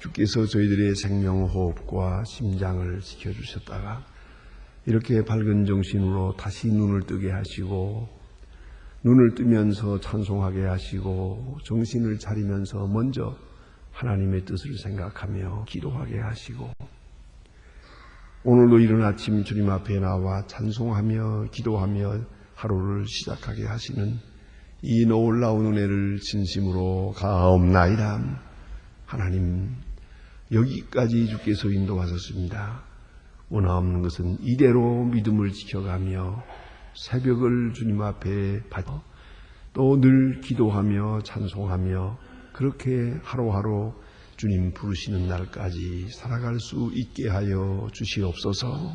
주께서 저희들의 생명호흡과 심장을 지켜주셨다가 이렇게 밝은 정신으로 다시 눈을 뜨게 하시고 눈을 뜨면서 찬송하게 하시고 정신을 차리면서 먼저 하나님의 뜻을 생각하며 기도하게 하시고 오늘도 이른 아침 주님 앞에 나와 찬송하며 기도하며 하루를 시작하게 하시는 이 놀라운 은혜를 진심으로 가옵나이다. 하나님 여기까지 주께서 인도하셨습니다. 원하없는 것은 이대로 믿음을 지켜가며 새벽을 주님 앞에 받아 또늘 기도하며 찬송하며 그렇게 하루하루 주님 부르시는 날까지 살아갈 수 있게 하여 주시옵소서.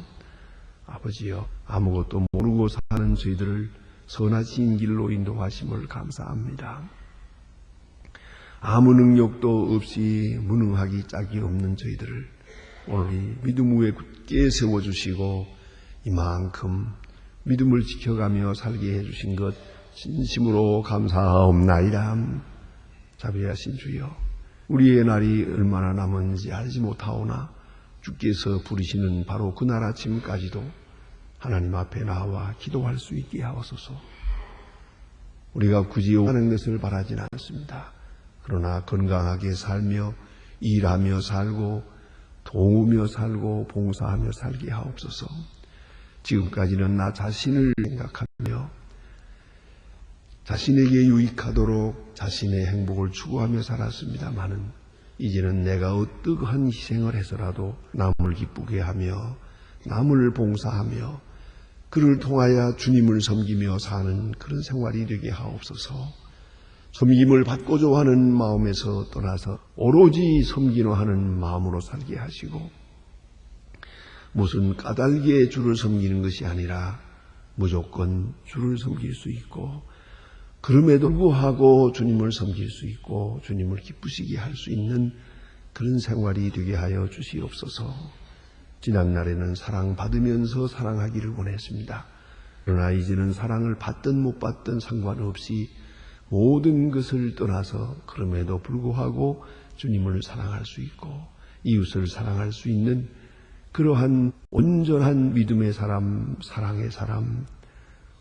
아버지여 아무것도 모르고 사는 저희들을 선하신 길로 인도하심을 감사합니다. 아무 능력도 없이 무능하기 짝이 없는 저희들을 오늘 믿음 위에 굳게 세워주시고 이만큼 믿음을 지켜가며 살게 해주신 것 진심으로 감사하옵나이다. 자비하신 주여 우리의 날이 얼마나 남은지 알지 못하오나 주께서 부르시는 바로 그날 아침까지도 하나님 앞에 나와 기도할 수 있게 하옵소서. 우리가 굳이 하는 것을 바라진 않습니다. 그러나 건강하게 살며 일하며 살고 도우며 살고 봉사하며 살게 하옵소서. 지금까지는 나 자신을 생각하며 자신에게 유익하도록 자신의 행복을 추구하며 살았습니다마는 이제는 내가 어떠한 희생을 해서라도 남을 기쁘게 하며 남을 봉사하며 그를 통하여 주님을 섬기며 사는 그런 생활이 되게 하옵소서. 섬김을 받고자 하는 마음에서 떠나서 오로지 섬기려 하는 마음으로 살게 하시고 무슨 까닭에 주를 섬기는 것이 아니라 무조건 주를 섬길 수 있고 그럼에도 불구하고 주님을 섬길 수 있고 주님을 기쁘시게 할 수 있는 그런 생활이 되게 하여 주시옵소서. 지난날에는 사랑받으면서 사랑하기를 원했습니다. 그러나 이제는 사랑을 받든 못 받든 상관없이 모든 것을 떠나서 그럼에도 불구하고 주님을 사랑할 수 있고 이웃을 사랑할 수 있는 그러한 온전한 믿음의 사람, 사랑의 사람,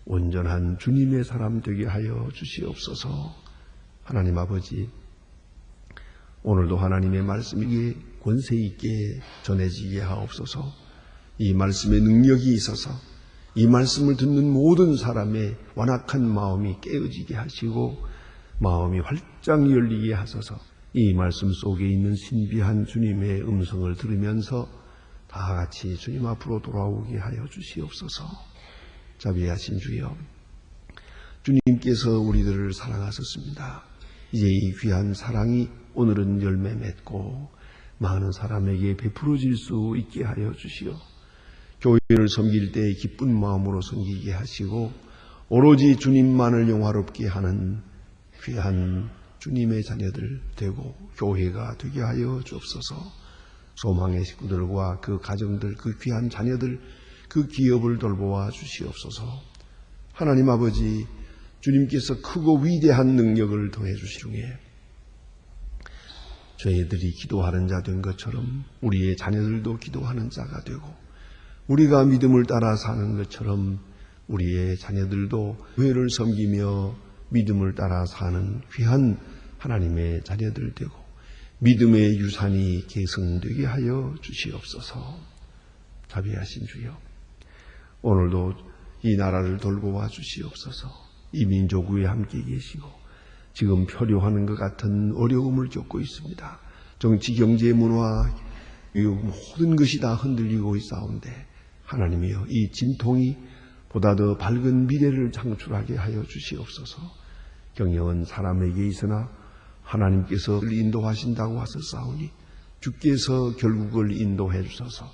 온전한 주님의 사람 되게 하여 주시옵소서. 하나님 아버지, 오늘도 하나님의 말씀이 권세 있게 전해지게 하옵소서. 이 말씀의 능력이 있어서 이 말씀을 듣는 모든 사람의 완악한 마음이 깨어지게 하시고 마음이 활짝 열리게 하소서. 이 말씀 속에 있는 신비한 주님의 음성을 들으면서 다 같이 주님 앞으로 돌아오게 하여 주시옵소서. 자비하신 주여, 주님께서 우리들을 사랑하셨습니다. 이제 이 귀한 사랑이 오늘은 열매 맺고 많은 사람에게 베풀어질 수 있게 하여 주시오. 교인을 섬길 때 기쁜 마음으로 섬기게 하시고 오로지 주님만을 영화롭게 하는 귀한 주님의 자녀들 되고 교회가 되게 하여 주옵소서. 소망의 식구들과 그 가정들, 그 귀한 자녀들, 그 기업을 돌보아 주시옵소서. 하나님 아버지, 주님께서 크고 위대한 능력을 더해 주시 중에 저희들이 기도하는 자 된 것처럼 우리의 자녀들도 기도하는 자가 되고 우리가 믿음을 따라 사는 것처럼 우리의 자녀들도 교회를 섬기며 믿음을 따라 사는 귀한 하나님의 자녀들 되고 믿음의 유산이 계승되게 하여 주시옵소서. 자비하신 주여. 오늘도 이 나라를 돌보아 주시옵소서. 이 민족 위에 함께 계시고 지금 표류하는 것 같은 어려움을 겪고 있습니다. 정치, 경제, 문화, 모든 것이 다 흔들리고 있사온데 하나님이여 이 진통이 보다 더 밝은 미래를 창출하게 하여 주시옵소서. 경영은 사람에게 있으나 하나님께서 인도하신다고 하셨사오니 주께서 결국을 인도해 주셔서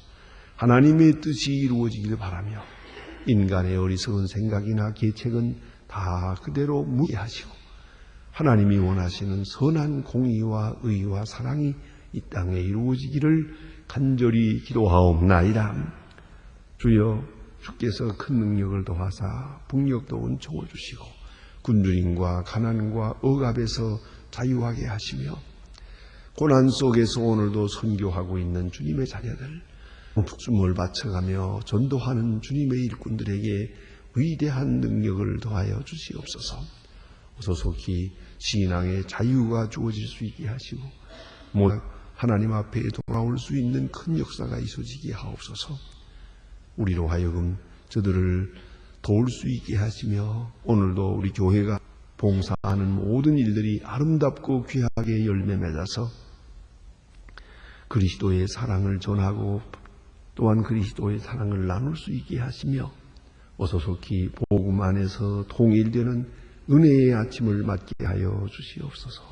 하나님의 뜻이 이루어지길 바라며 인간의 어리석은 생각이나 계책은 다 그대로 무시하시고 하나님이 원하시는 선한 공의와 의와 사랑이 이 땅에 이루어지기를 간절히 기도하옵나이다. 주여 주께서 큰 능력을 더하사 북녘도 은총을 주시고 굶주림과 가난과 억압에서 자유하게 하시며 고난 속에서 오늘도 선교하고 있는 주님의 자녀들, 목숨을 바쳐가며 전도하는 주님의 일꾼들에게 위대한 능력을 더하여 주시옵소서. 어서 속히 신앙의 자유가 주어질 수 있게 하시고, 모 하나님 앞에 돌아올 수 있는 큰 역사가 있어지게 하옵소서. 우리로 하여금 저들을 도울 수 있게 하시며 오늘도 우리 교회가 봉사하는 모든 일들이 아름답고 귀하게 열매 맺어서 그리스도의 사랑을 전하고 또한 그리스도의 사랑을 나눌 수 있게 하시며 어서 속히 복음 안에서 통일되는 은혜의 아침을 맞게 하여 주시옵소서.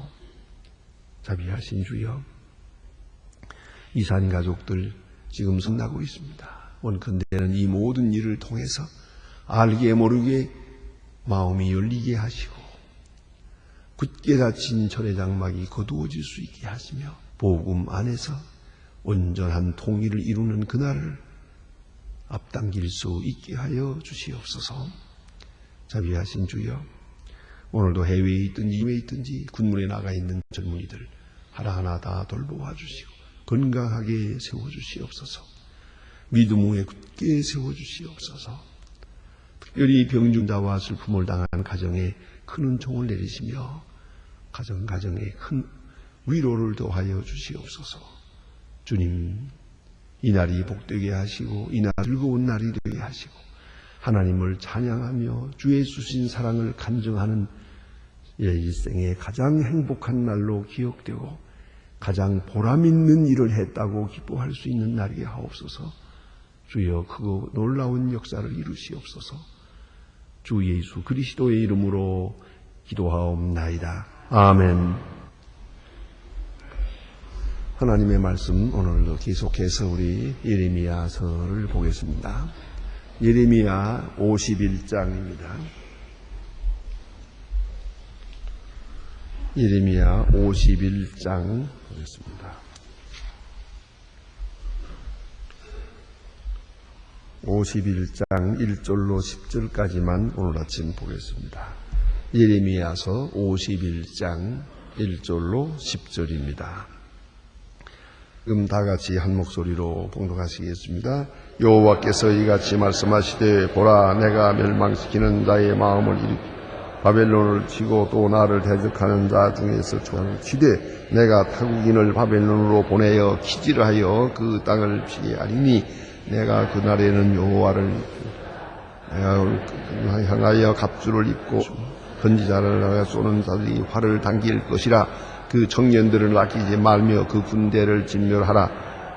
자비하신 주여, 이산 가족들 지금 승나고 있습니다. 원컨대는 이 모든 일을 통해서 알게 모르게 마음이 열리게 하시고 굳게 닫힌 철의 장막이 거두어질 수 있게 하시며 복음 안에서 온전한 통일을 이루는 그날을 앞당길 수 있게 하여 주시옵소서. 자비하신 주여, 오늘도 해외에 있든지 이외에 있든지 군문에 나가 있는 젊은이들 하나하나 다 돌보아 주시고 건강하게 세워 주시옵소서. 믿음 위에 굳게 세워 주시옵소서. 특별히 병중자와 슬픔을 당한 가정에 큰 은총을 내리시며 가정 가정에 큰 위로를 더하여 주시옵소서. 주님, 이 날이 복되게 하시고 이 날 즐거운 날이 되게 하시고 하나님을 찬양하며 주의 주신 사랑을 간증하는 일생의 가장 행복한 날로 기억되고 가장 보람 있는 일을 했다고 기뻐할 수 있는 날이 하옵소서. 주여 그 놀라운 역사를 이루시옵소서. 주 예수 그리스도의 이름으로 기도하옵나이다. 아멘. 하나님의 말씀 오늘도 계속해서 우리 예레미야서를 보겠습니다. 예레미야 51장입니다. 예레미야 51장 보겠습니다. 51장 1절로 10절까지만 오늘 아침 보겠습니다. 예레미야서 51장 1절로 10절입니다. 지금 다 같이 한 목소리로 봉독하시겠습니다. 여호와께서 이같이 말씀하시되 보라 내가 멸망시키는 자의 마음을 일으 바벨론을 치고 또 나를 대적하는 자 중에서 조항을 치되 내가 타국인을 바벨론으로 보내어 키지를 하여 그 땅을 피하리니 내가 그날에는 여호와를 향하여 갑주를 입고 건지자를 하여 쏘는 자들이 활을 당길 것이라. 그 청년들을 아끼지 말며 그 군대를 진멸하라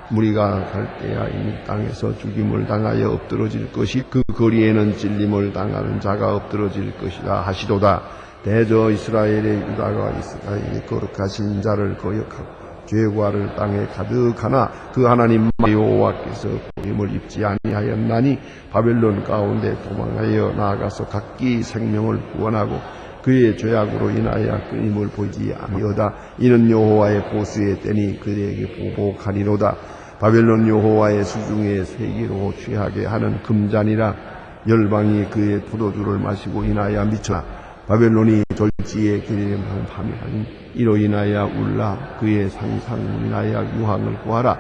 무리가 갈대아 이 땅에서 죽임을 당하여 엎드러질 것이 그 거리에는 찔림을 당하는 자가 엎드러질 것이라 하시도다. 대저 이스라엘의 유다가 이스라엘의 거룩하신 자를 거역하고 죄과를 땅에 가득하나 그 하나님 여호와께서 고임을 입지 아니하였나니 바벨론 가운데 도망하여 나아가서 각기 생명을 구원하고 그의 죄악으로 인하여 끊임을 보이지 아니하다. 이는 여호와의 보수의 때니 그에게 보복하리로다 바벨론 여호와의 수중에 세기로 취하게 하는 금잔이라 열방이 그의 포도주를 마시고 인하여 미쳐 바벨론이 밤이 하니 이로 인하여 울라 그의 인하여 유황을 구하라.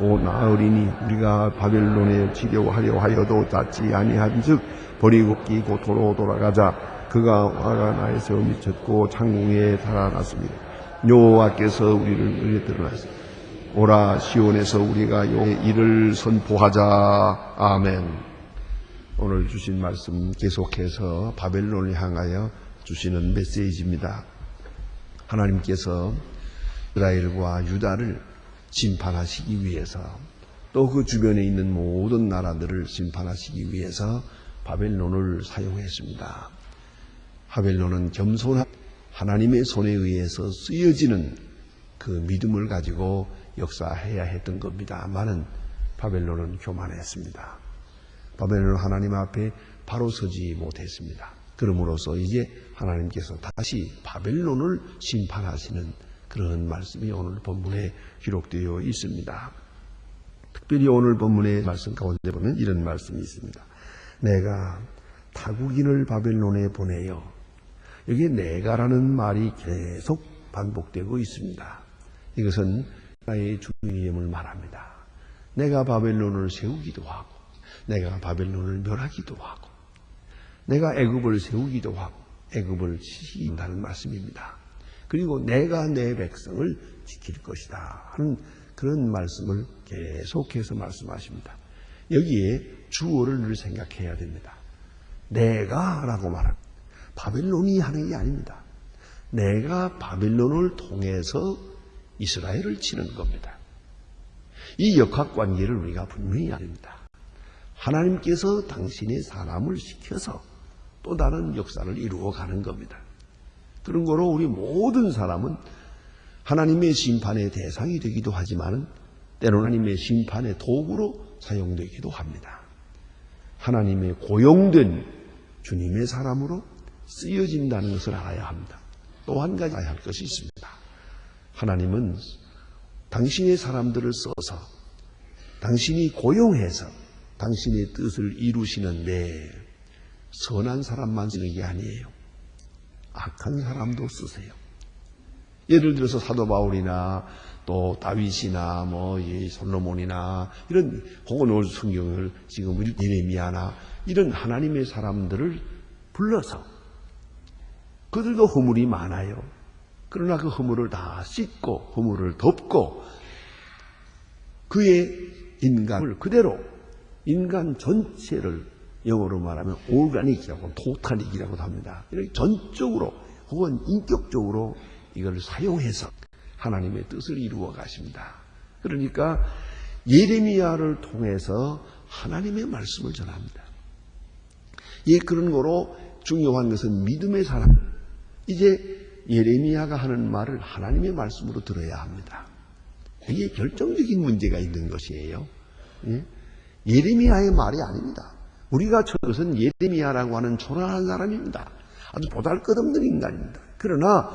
오 나으리니 우리가 바벨론에 치료하려 하여도 닿지 아니한즉 버리고 끼고 도로 돌아가자. 그가 화가 나에서 미쳤고 창궁에 달아났습니다. 여호와께서 우리를 의에 드러났습니다 오라 시온에서 우리가 용의 일을 선포하자 아멘 오늘 주신 말씀 계속해서 바벨론을 향하여 주시는 메시지입니다. 하나님께서 이스라엘과 유다를 심판하시기 위해서 또 그 주변에 있는 모든 나라들을 심판하시기 위해서 바벨론을 사용했습니다. 바벨론은 겸손한 하나님의 손에 의해서 쓰여지는 그 믿음을 가지고 역사해야 했던 겁니다만은 바벨론은 교만했습니다. 바벨론은 하나님 앞에 바로 서지 못했습니다. 그러므로서 이제 하나님께서 다시 바벨론을 심판하시는 그런 말씀이 오늘 본문에 기록되어 있습니다. 특별히 오늘 본문의 말씀 가운데 보면 이런 말씀이 있습니다. 내가 타국인을 바벨론에 보내요. 여기 내가라는 말이 계속 반복되고 있습니다. 이것은 나의 주님을 말합니다. 내가 바벨론을 세우기도 하고, 내가 바벨론을 멸하기도 하고, 내가 애굽을 세우기도 하고, 애굽을 치신다는 말씀입니다. 그리고 내가 내 백성을 지킬 것이다 하는 그런 말씀을 계속해서 말씀하십니다. 여기에 주어를 늘 생각해야 됩니다. 내가라고 말합니다. 바벨론이 하는 게 아닙니다. 내가 바벨론을 통해서 이스라엘을 치는 겁니다. 이 역학관계를 우리가 분명히 압니다. 하나님께서 당신의 사람을 시켜서 또 다른 역사를 이루어가는 겁니다. 그런 거로 우리 모든 사람은 하나님의 심판의 대상이 되기도 하지만 때로는 하나님의 심판의 도구로 사용되기도 합니다. 하나님의 고용된 주님의 사람으로 쓰여진다는 것을 알아야 합니다. 또 한 가지 알아야 할 것이 있습니다. 하나님은 당신의 사람들을 써서 당신이 고용해서 당신의 뜻을 이루시는데 선한 사람만 쓰는 게 아니에요. 악한 사람도 쓰세요. 예를 들어서 사도 바울이나 또 다윗이나 뭐 솔로몬이나 이런 혹은 오늘 성경을 지금 예레미야나 이런 하나님의 사람들을 불러서 그들도 허물이 많아요. 그러나 그 허물을 다 씻고 허물을 덮고 그의 인간을 그대로 인간 전체를 영어로 말하면 올가닉이라고 토탈릭이라고도 합니다. 이렇게 전적으로 혹은 인격적으로 이걸 사용해서 하나님의 뜻을 이루어 가십니다. 그러니까 예레미야를 통해서 하나님의 말씀을 전합니다. 예, 그런 거로 중요한 것은 믿음의 사람. 이제 예레미야가 하는 말을 하나님의 말씀으로 들어야 합니다. 이게 결정적인 문제가 있는 것이에요. 예? 예레미야의 말이 아닙니다. 우리가 저 것은 예레미야라고 하는 초라한 사람입니다. 아주 보잘것없는 인간입니다. 그러나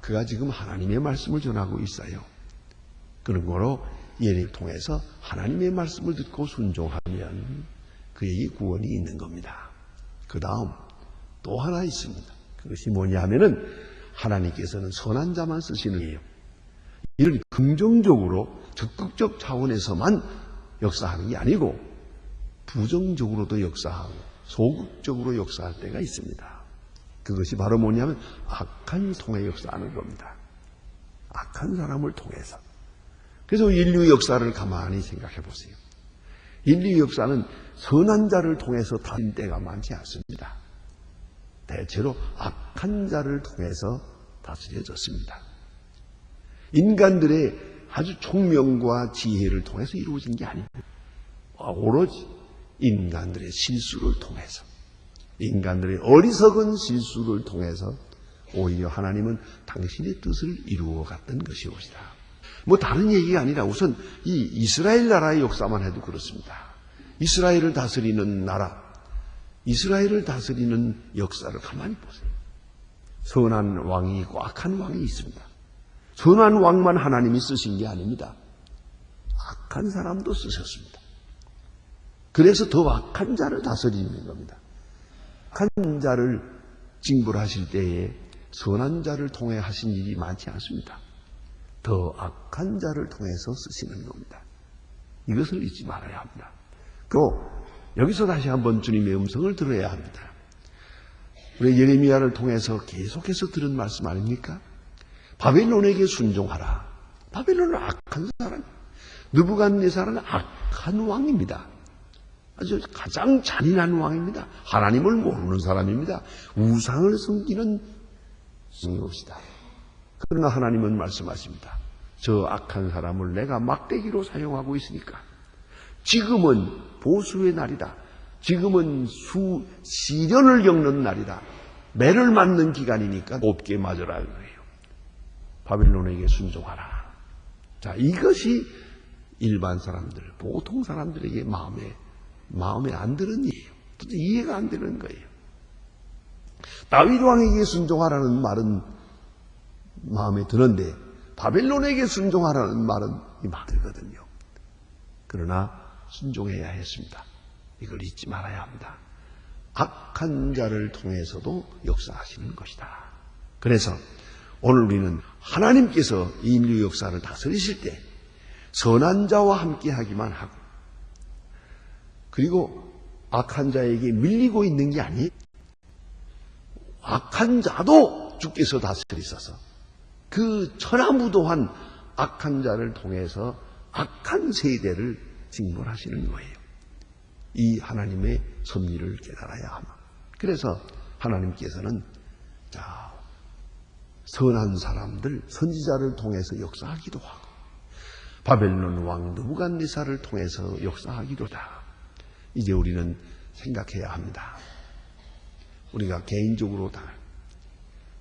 그가 지금 하나님의 말씀을 전하고 있어요. 그런 거로 예를 통해서 하나님의 말씀을 듣고 순종하면 그에게 구원이 있는 겁니다. 그 다음 또 하나 있습니다. 그것이 뭐냐 하면은 하나님께서는 선한 자만 쓰시는 거예요. 이런 긍정적으로 적극적 차원에서만 역사하는 게 아니고 부정적으로도 역사하고 소극적으로 역사할 때가 있습니다. 그것이 바로 뭐냐면 악한 통해 역사하는 겁니다. 악한 사람을 통해서. 그래서 인류 역사를 가만히 생각해 보세요. 인류 역사는 선한 자를 통해서 다른 때가 많지 않습니다. 대체로 악한 자를 통해서 다스려졌습니다. 인간들의 아주 총명과 지혜를 통해서 이루어진 게 아닙니다. 오로지 인간들의 실수를 통해서, 인간들의 어리석은 실수를 통해서 오히려 하나님은 당신의 뜻을 이루어 갔던 것이옵니다. 뭐 다른 얘기가 아니라 우선 이 이스라엘 나라의 역사만 해도 그렇습니다. 이스라엘을 다스리는 나라, 이스라엘을 다스리는 역사를 가만히 보세요. 선한 왕이 악한 왕이 있습니다. 선한 왕만 하나님이 쓰신 게 아닙니다. 악한 사람도 쓰셨습니다. 그래서 더 악한 자를 다스리는 겁니다. 악한 자를 징벌하실 때에 선한 자를 통해 하신 일이 많지 않습니다. 더 악한 자를 통해서 쓰시는 겁니다. 이것을 잊지 말아야 합니다. 또 여기서 다시 한번 주님의 음성을 들어야 합니다. 우리 예레미야를 통해서 계속해서 들은 말씀 아닙니까? 바벨론에게 순종하라. 바벨론은 악한 사람. 느부갓네살은 악한 왕입니다. 아주 가장 잔인한 왕입니다. 하나님을 모르는 사람입니다. 우상을 섬기는 성이옵시다. 그러나 하나님은 말씀하십니다. 저 악한 사람을 내가 막대기로 사용하고 있으니까 지금은 보수의 날이다. 지금은 수 시련을 겪는 날이다. 매를 맞는 기간이니까 곱게 맞으라 그래요. 바빌론에게 순종하라. 자, 이것이 일반 사람들, 보통 사람들에게 마음에 마음에 안 드는 일이에요. 이해가 안 되는 거예요. 다윗 왕에게 순종하라는 말은 마음에 드는데 바벨론에게 순종하라는 말은 이마 들거든요. 그러나 순종해야 했습니다. 이걸 잊지 말아야 합니다. 악한 자를 통해서도 역사하시는 것이다. 그래서 오늘 우리는 하나님께서 인류 역사를 다스리실 때 선한 자와 함께 하기만 하고 그리고 악한 자에게 밀리고 있는 게 아니 악한 자도 주께서 다스리셔서 그 천하무도한 악한 자를 통해서 악한 세대를 징벌하시는 거예요. 이 하나님의 섭리를 깨달아야 하마. 그래서 하나님께서는 자 선한 사람들 선지자를 통해서 역사하기도 하고 바벨론 왕 느부갓네살을 통해서 역사하기도 하다. 이제 우리는 생각해야 합니다. 우리가 개인적으로 다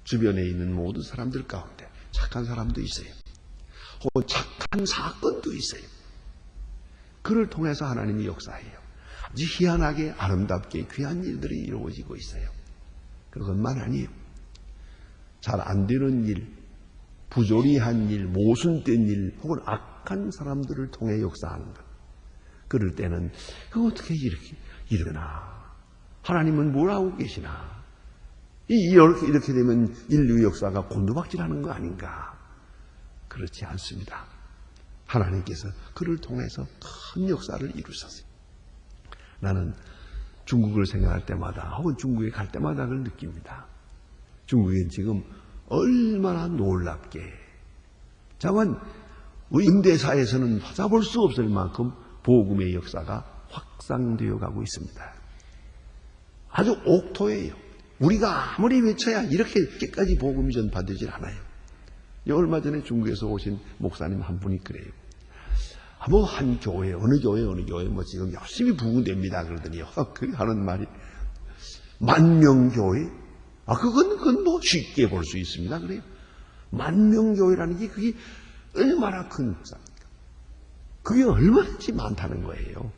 주변에 있는 모든 사람들 가운데 착한 사람도 있어요. 혹은 착한 사건도 있어요. 그를 통해서 하나님이 역사해요. 아주 희한하게 아름답게 귀한 일들이 이루어지고 있어요. 그것만 아니에요. 잘 안 되는 일, 부조리한 일, 모순된 일, 혹은 악한 사람들을 통해 역사하는 것. 그럴 때는 그 어떻게 이렇게 이러나 하나님은 뭘 하고 계시나 이 이렇게, 이렇게 되면 인류 역사가 곤두박질하는 거 아닌가 그렇지 않습니다. 하나님께서 그를 통해서 큰 역사를 이루셨어요. 나는 중국을 생각할 때마다 혹은 중국에 갈 때마다 그걸 느낍니다. 중국엔 지금 얼마나 놀랍게 자만 임대사에서는 찾아볼 수 없을 만큼 복음의 역사가 확산되어 가고 있습니다. 아주 옥토예요. 우리가 아무리 외쳐야 이렇게까지 복음이 전파되질 않아요. 얼마 전에 중국에서 오신 목사님 한 분이 그래요. 아, 뭐한 교회 어느 교회 어느 교회 뭐 지금 열심히 부흥됩니다 그러더니요. 그 하는 말이 만명 교회 아 그건 그건 뭐 쉽게 볼 수 있습니다 그래요. 만명 교회라는 게 그게 얼마나 큰 역사입니까? 그게 얼마든지 많다는 거예요.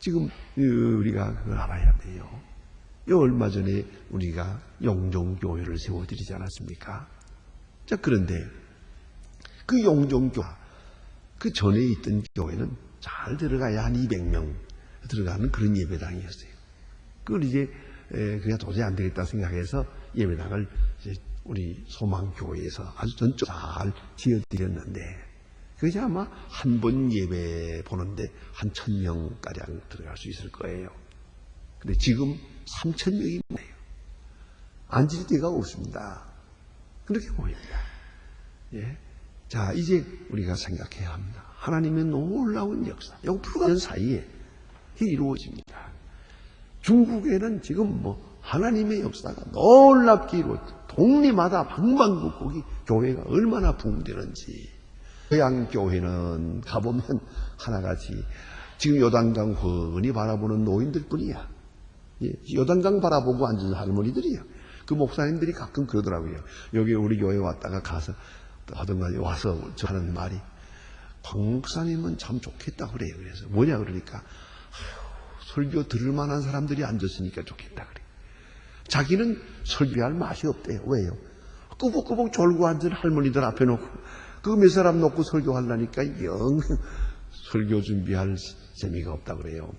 지금 우리가 그걸 알아야 돼요. 얼마 전에 우리가 영종교회를 세워드리지 않았습니까? 자, 그런데 그 영종교, 그 전에 있던 교회는 잘 들어가야 한 200명 들어가는 그런 예배당이었어요. 그걸 이제 그냥 도저히 안 되겠다 생각해서 예배당을 우리 소망교회에서 아주 전적 잘 지어드렸는데 그것이 아마 한 번 예배 보는데 한 천 명가량 들어갈 수 있을 거예요. 근데 지금 삼천 명이 뭐예요? 앉을 데가 없습니다. 그렇게 보입니다. 예. 자, 이제 우리가 생각해야 합니다. 하나님의 놀라운 역사. 여기 불과 사이에 이루어집니다. 중국에는 지금 뭐 하나님의 역사가 놀랍게 이루어져. 동네마다 방방곡곡이 교회가 얼마나 붕대는지. 서양 교회는 가보면 하나같이 지금 요단강 훤히 바라보는 노인들 뿐이야. 예, 요단강 바라보고 앉은 할머니들이야. 그 목사님들이 가끔 그러더라고요. 여기 우리 교회 왔다가 가서 하던가 와서 저 하는 말이 광 목사님은 참 좋겠다 그래요. 그래서 뭐냐 그러니까 아휴, 설교 들을 만한 사람들이 앉았으니까 좋겠다 그래. 자기는 설교할 맛이 없대요. 왜요? 꾸벅꾸벅 졸고 앉은 할머니들 앞에 놓고 그 몇 사람 놓고 설교하려니까 영 설교 준비할 재미가 없다 그래요.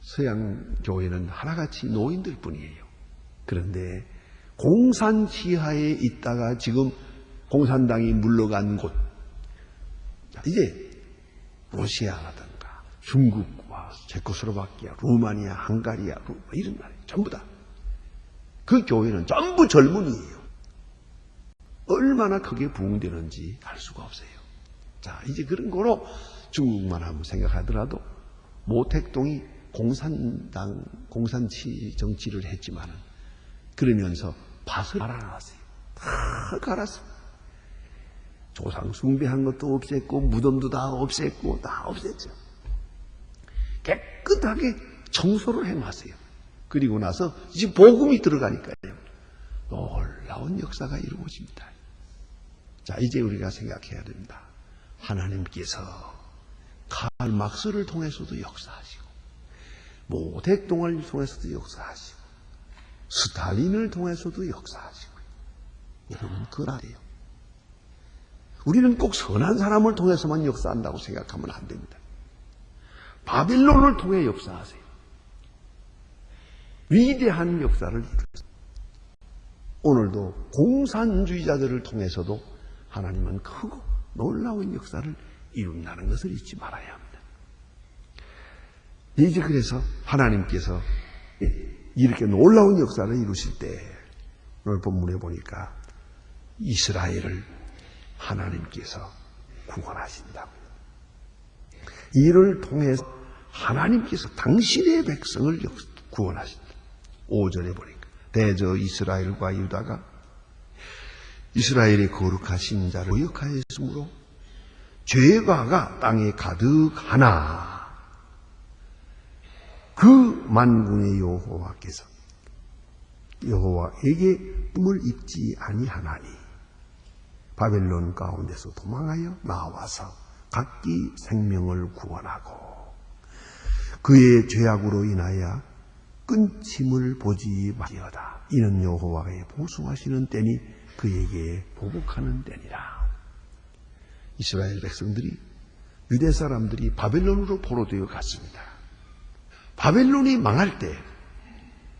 서양 교회는 하나같이 노인들 뿐이에요. 그런데 공산 지하에 있다가 지금 공산당이 물러간 곳, 이제 러시아라든가 중국과 체코스로바키아, 루마니아, 헝가리아, 루마, 이런 나라 전부 다. 그 교회는 전부 젊은이에요. 얼마나 크게 부흥되는지 알 수가 없어요. 자, 이제 그런 거로 중국만 한번 생각하더라도 모택동이 공산당, 공산치 정치를 했지만은 그러면서 밭을 갈아놨어요. 다 갈았습니다. 조상 숭배한 것도 없앴고 무덤도 다 없앴고 다 없앴죠. 깨끗하게 청소를 해놨어요. 그리고 나서 이제 복음이 들어가니까요. 놀라운 역사가 이루어집니다. 자, 이제 우리가 생각해야 됩니다. 하나님께서 칼막스를 통해서도 역사하시고 모택동을 통해서도 역사하시고 스탈린을 통해서도 역사하시고 여러분 그걸 알아요. 우리는 꼭 선한 사람을 통해서만 역사한다고 생각하면 안 됩니다. 바빌론을 통해 역사하세요. 위대한 역사를 이루었어요. 오늘도 공산주의자들을 통해서도 하나님은 크고 놀라운 역사를 이룬다는 것을 잊지 말아야 합니다. 이제 그래서 하나님께서 이렇게 놀라운 역사를 이루실 때 오늘 본문에 보니까 이스라엘을 하나님께서 구원하신다고요. 이를 통해서 하나님께서 당신의 백성을 구원하신다. 5절에 보니까 대저 이스라엘과 유다가 이스라엘의 거룩하신 자를 모욕하였으므로 죄가가 땅에 가득하나 그 만군의 여호와께서 여호와에게 꿈을 입지 아니하나니 바벨론 가운데서 도망하여 나와서 각기 생명을 구원하고 그의 죄악으로 인하여 끊침을 보지 마리어다. 이는 여호와의 보수하시는 때니 그에게 보복하는 때니라. 이스라엘 백성들이 유대 사람들이 바벨론으로 포로되어 갔습니다. 바벨론이 망할 때이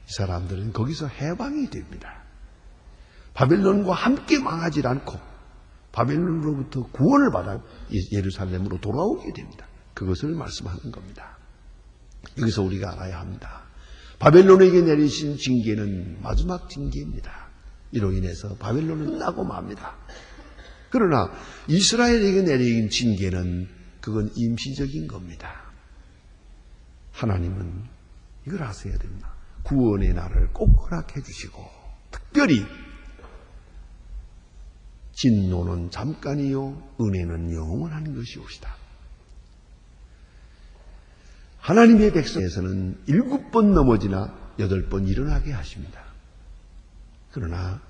사람들은 거기서 해방이 됩니다. 바벨론과 함께 망하지 않고 바벨론으로부터 구원을 받아 예루살렘으로 돌아오게 됩니다. 그것을 말씀하는 겁니다. 여기서 우리가 알아야 합니다. 바벨론에게 내리신 징계는 마지막 징계입니다. 이로 인해서 바벨론은 끝나고 맙니다. 그러나 이스라엘에게 내린 징계는 그건 임시적인 겁니다. 하나님은 이걸 아셔야 됩니다. 구원의 날을 꼭 허락해 주시고 특별히 진노는 잠깐이요 은혜는 영원한 것이옵시다. 하나님의 백성에서는 일곱 번 넘어지나 여덟 번 일어나게 하십니다. 그러나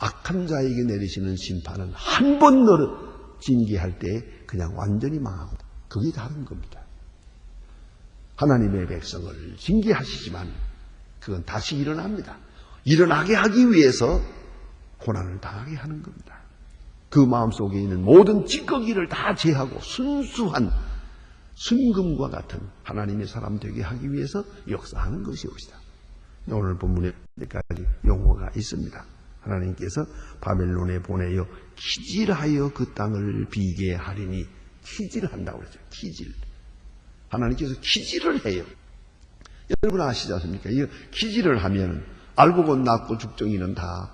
악한 자에게 내리시는 심판은 한 번 너를 징계할 때 그냥 완전히 망하고 그게 다른 겁니다. 하나님의 백성을 징계하시지만 그건 다시 일어납니다. 일어나게 하기 위해서 고난을 당하게 하는 겁니다. 그 마음속에 있는 모든 찌꺼기를 다 제하고 순수한 순금과 같은 하나님의 사람 되게 하기 위해서 역사하는 것이옵시다. 오늘 본문에 몇가지 용어가 있습니다. 하나님께서 바벨론에 보내어 키질하여 그 땅을 비게 하리니 키질한다고 그러죠. 키질. 하나님께서 키질을 해요. 여러분 아시지 않습니까? 이 키질을 하면 알고 곧 낳고 죽정이는 다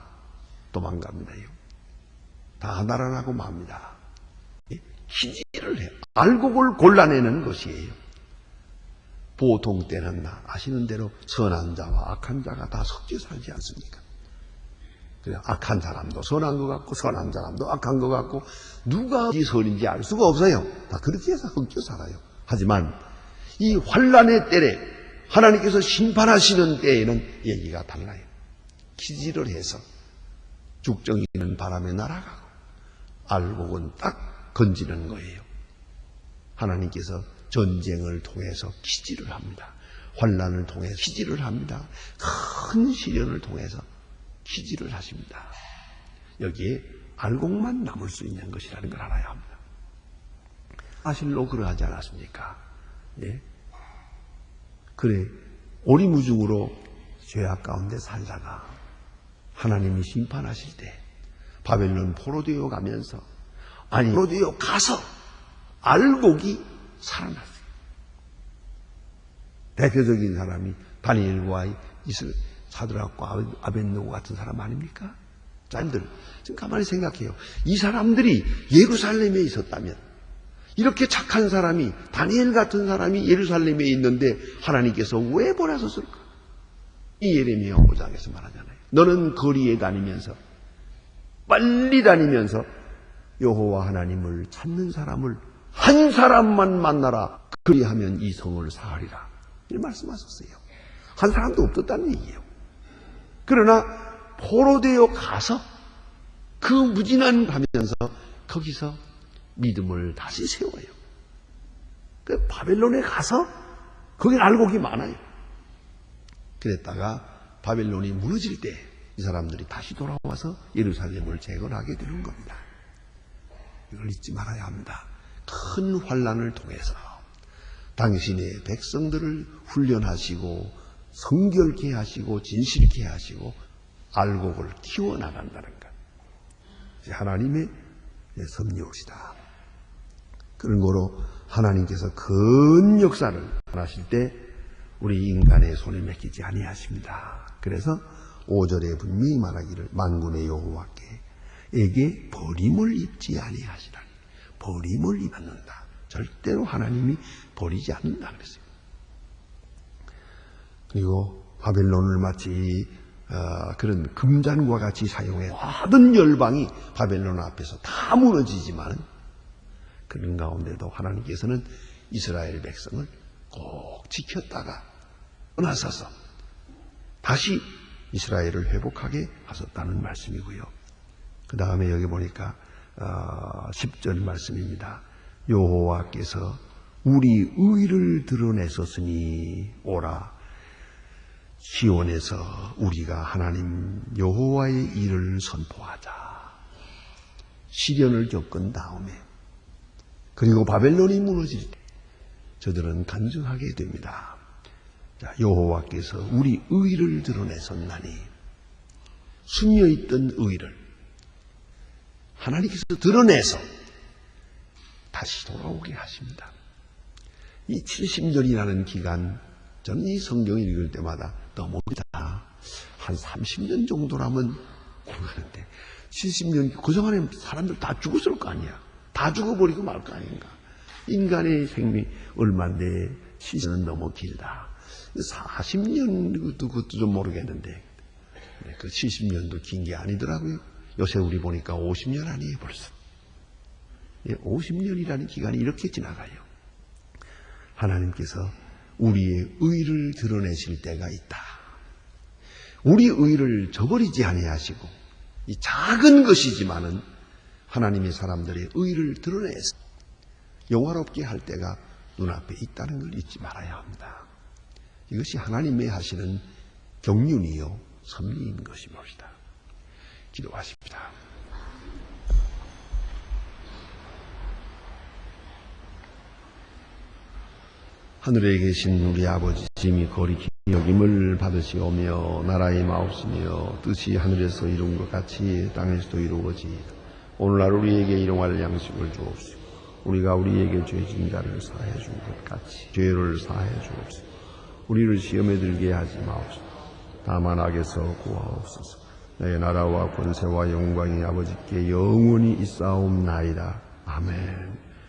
도망갑니다. 다 날아나고 맙니다. 키질을 해요. 알곡을 골라내는 것이에요. 보통 때는 아시는 대로 선한 자와 악한 자가 다 섞여 살지 않습니까? 그래 악한 사람도 선한 것 같고 선한 사람도 악한 것 같고 누가 어디 선인지 알 수가 없어요. 다 그렇게 해서 섞여 살아요. 하지만 이 환란의 때에 하나님께서 심판하시는 때에는 얘기가 달라요. 기지를 해서 죽정이는 바람에 날아가고 알곡은 딱 건지는 거예요. 하나님께서 전쟁을 통해서 기지를 합니다. 환란을 통해서 기지를 합니다. 큰 시련을 통해서 기지를 하십니다. 여기에 알곡만 남을 수 있는 것이라는 걸 알아야 합니다. 사실로 그러하지 않았습니까? 네. 그래 오리무중으로 죄악 가운데 살다가 하나님이 심판하실 때 바벨론 포로되어 가면서 아니 포로되어 가서 알곡이 살아났어요. 대표적인 사람이 다니엘과 이슬 사드락과 아벤노고 같은 사람 아닙니까? 짤들 지금 가만히 생각해요. 이 사람들이 예루살렘에 있었다면 이렇게 착한 사람이 다니엘 같은 사람이 예루살렘에 있는데 하나님께서 왜 보내셨을까? 이 예레미야 5장에서 말하잖아요. 너는 거리에 다니면서 빨리 다니면서 여호와 하나님을 찾는 사람을 한 사람만 만나라. 그리하면 이 성을 사하리라. 이렇게 말씀하셨어요. 한 사람도 없었다는 얘기예요. 그러나 포로되어 가서 그 무진한 가면서 거기서 믿음을 다시 세워요. 그 바벨론에 가서 거기 알곡이 많아요. 그랬다가 바벨론이 무너질 때 이 사람들이 다시 돌아와서 예루살렘을 재건하게 되는 겁니다. 이걸 잊지 말아야 합니다. 큰 환란을 통해서 당신의 백성들을 훈련하시고 성결케 하시고 진실케 하시고 알곡을 키워 나간다는 것. 하나님의 섭리옷이다. 그런 거로 하나님께서 큰 역사를 하실 때 우리 인간의 손에 맡기지 아니하십니다. 그래서 5절에 분명히 말하기를 만군의 여호와께 에게 버림을 입지 아니하시라니 버림을 입었는다. 절대로 하나님이 버리지 않는다 그랬어요. 그리고 바벨론을 마치 어, 그런 금잔과 같이 사용해 모든 열방이 바벨론 앞에서 다 무너지지만 그런 가운데도 하나님께서는 이스라엘 백성을 꼭 지켰다가 떠나서서 다시 이스라엘을 회복하게 하셨다는 말씀이고요. 그 다음에 여기 보니까 어, 10절 말씀입니다. 여호와께서 우리 의를 드러내셨으니 오라 시온에서 우리가 하나님 여호와의 일을 선포하자. 시련을 겪은 다음에 그리고 바벨론이 무너질 때 저들은 간증하게 됩니다. 자, 여호와께서 우리 의를 드러내셨나니 숨겨 있던 의를 하나님께서 드러내서 다시 돌아오게 하십니다. 이 70년이라는 기간, 저는 이 성경을 읽을 때마다 너무 길다. 한 30년 정도라면 고르는데 70년 그동안에 사람들 다 죽었을 거 아니야. 다 죽어버리고 말 거 아닌가. 인간의 생命얼마인데 시간은 너무 길다. 40년 그것도, 그것도 좀 모르겠는데 그 70년도 긴 게 아니더라고요. 요새 우리 보니까 50년 아니에요 벌써. 50년이라는 기간이 이렇게 지나가요. 하나님께서 우리의 의를 드러내실 때가 있다. 우리 의를 저버리지 아니하시고 이 작은 것이지만은 하나님의 사람들의 의를 드러내서 영화롭게 할 때가 눈앞에 있다는 걸 잊지 말아야 합니다. 이것이 하나님의 하시는 경륜이요 섭리인 것입니다. 기도하십니다. 하늘에 계신 우리 아버지 짐이 거리 여김을 받으시오며 나라의 마옵시며 뜻이 하늘에서 이룬 것 같이 땅에서도 이루어지이다. 오늘날 우리에게 일용할 양식을 주옵시고 우리가 우리에게 죄진 자를 사해 준 것 같이 죄를 사해 주옵시고 우리를 시험에 들게 하지 마옵소서. 다만 악에서 구하옵소서. 내 나라와 권세와 영광이 아버지께 영원히 있사옵나이다. 아멘